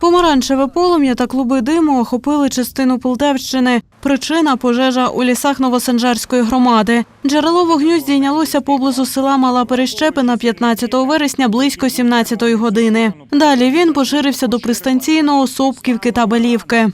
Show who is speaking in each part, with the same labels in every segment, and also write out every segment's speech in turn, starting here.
Speaker 1: Помаранчеве полум'я та клуби диму охопили частину Полтавщини. Причина пожежа у лісах Новосанжарської громади. Джерело вогню здійнялося поблизу села Мала Перещепина 15 вересня близько 17 години. Далі він поширився до пристанційного Сопківки та Белівки.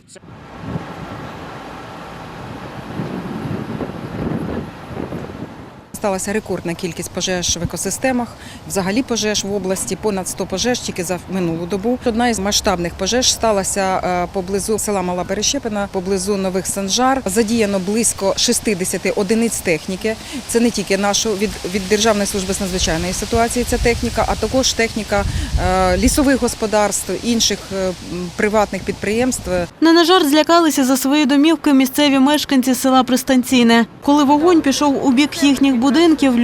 Speaker 2: Сталася рекордна кількість пожеж в екосистемах, взагалі пожеж в області, понад 100 пожеж тільки за минулу добу. Одна із масштабних пожеж сталася е, поблизу села Мала Перещепина, поблизу Нових Санжар. Задіяно близько 60 одиниць техніки. Це не тільки нашу від, від Державної служби з надзвичайної ситуації, ця техніка, а також техніка е, лісових господарств, інших е, приватних підприємств.
Speaker 1: Не на жарт злякалися за свої домівки місцеві мешканці села Пристанційне. Коли вогонь пішов у бік їхніх будинків,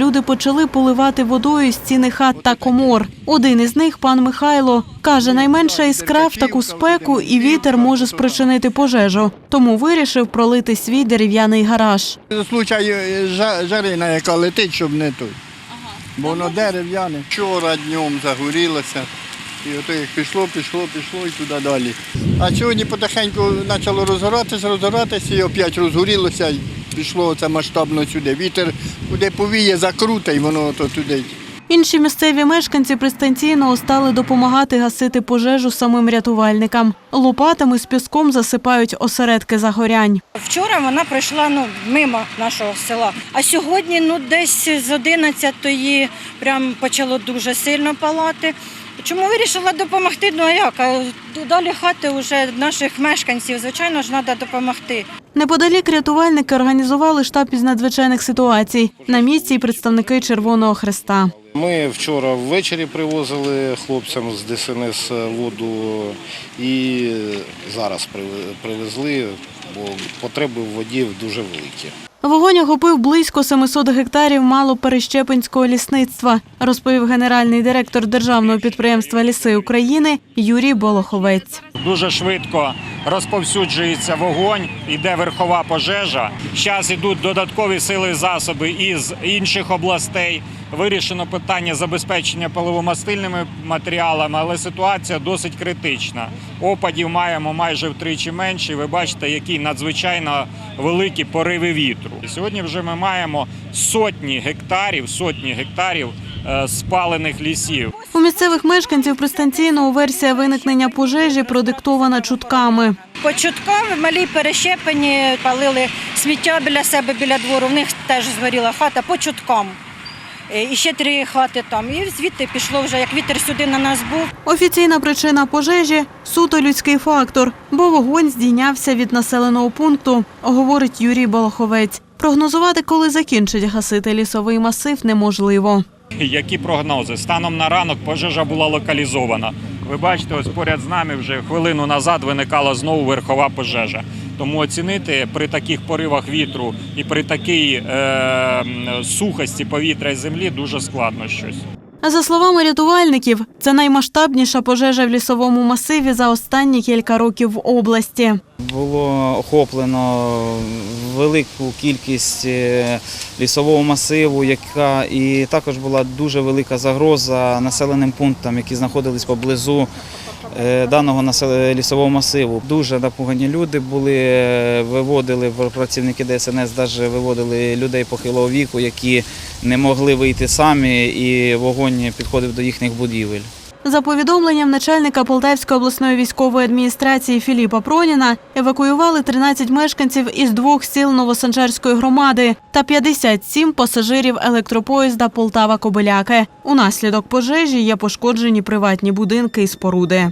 Speaker 1: люди почали поливати водою стіни хат та комор. Один із них, пан Михайло, каже, найменша іскра в таку спеку і вітер може спричинити пожежу. Тому вирішив пролити свій дерев'яний гараж.
Speaker 3: Случай е, жарина, яка летить, щоб не той. Бо воно дерев'яне. Вчора днем загорілося. І ото як пішло, пішло, пішло і туди далі. А сьогодні потихеньку почало розгоратися, розгоратися, і опять розгорілося, і пішло це масштабно сюди. Вітер куди повіє, закруте, і воно то туди.
Speaker 1: Інші місцеві мешканці пристанційного стали допомагати гасити пожежу самим рятувальникам. Лопатами з піском засипають осередки загорянь.
Speaker 4: Вчора вона пройшла ну, мимо нашого села, а сьогодні ну, десь з 11-ї прям почало дуже сильно палати. Чому вирішила допомогти? Ну а як? А Далі хати вже наших мешканців, звичайно ж, треба допомогти.
Speaker 1: Неподалік рятувальники організували штаб із надзвичайних ситуацій. На місці й представники Червоного Хреста.
Speaker 5: Ми вчора ввечері привозили хлопцям з ДСНС воду і зараз привезли, бо потреби в воді дуже великі.
Speaker 1: Вогонь охопив близько 700 гектарів малоперещепинського лісництва, розповів генеральний директор державного підприємства Ліси України Юрій Болоховець.
Speaker 6: Дуже швидко розповсюджується вогонь, іде верхова пожежа. Зараз йдуть додаткові сили і засоби із інших областей. Вирішено питання забезпечення паливомастильними матеріалами, але ситуація досить критична. Опадів маємо майже втричі менше. Ви бачите, які надзвичайно великі пориви вітру. Сьогодні вже ми маємо сотні гектарів, сотні гектарів спалених лісів.
Speaker 1: У місцевих мешканців пристанційного версія виникнення пожежі продиктована чутками.
Speaker 4: По чуткам малі перещепені палили сміття біля себе, біля двору. В них теж згоріла хата по чуткам. Е, І ще три хати там. І звідти пішло вже, як вітер сюди на нас був.
Speaker 1: Офіційна причина пожежі суто людський фактор, бо вогонь здійнявся від населеного пункту, говорить Юрій Болоховець. Прогнозувати, коли закінчить гасити лісовий масив, неможливо.
Speaker 6: Які прогнози? Станом на ранок пожежа була локалізована. Ви бачите, ось поряд з нами вже хвилину назад виникала знову верхова пожежа. Тому оцінити при таких поривах вітру і при такій е, сухості повітря і землі дуже складно щось.
Speaker 1: За словами рятувальників, це наймасштабніша пожежа в лісовому масиві за останні кілька років в області.
Speaker 7: Було охоплено велику кількість е, лісового масиву, яка і також була дуже велика загроза населеним пунктам, які знаходились поблизу даного лісового масиву. Дуже напугані люди були, е, виводили працівники ДСНС, навіть виводили людей похилого віку, які не могли вийти самі, і вогонь підходив до їхніх будівель.
Speaker 1: За повідомленням начальника Полтавської обласної військової адміністрації Філіпа Проніна, евакуювали 13 мешканців із двох сіл Новосанжарської громади та 57 пасажирів електропоїзда Полтава-Кобиляки. Унаслідок пожежі є пошкоджені приватні будинки і споруди.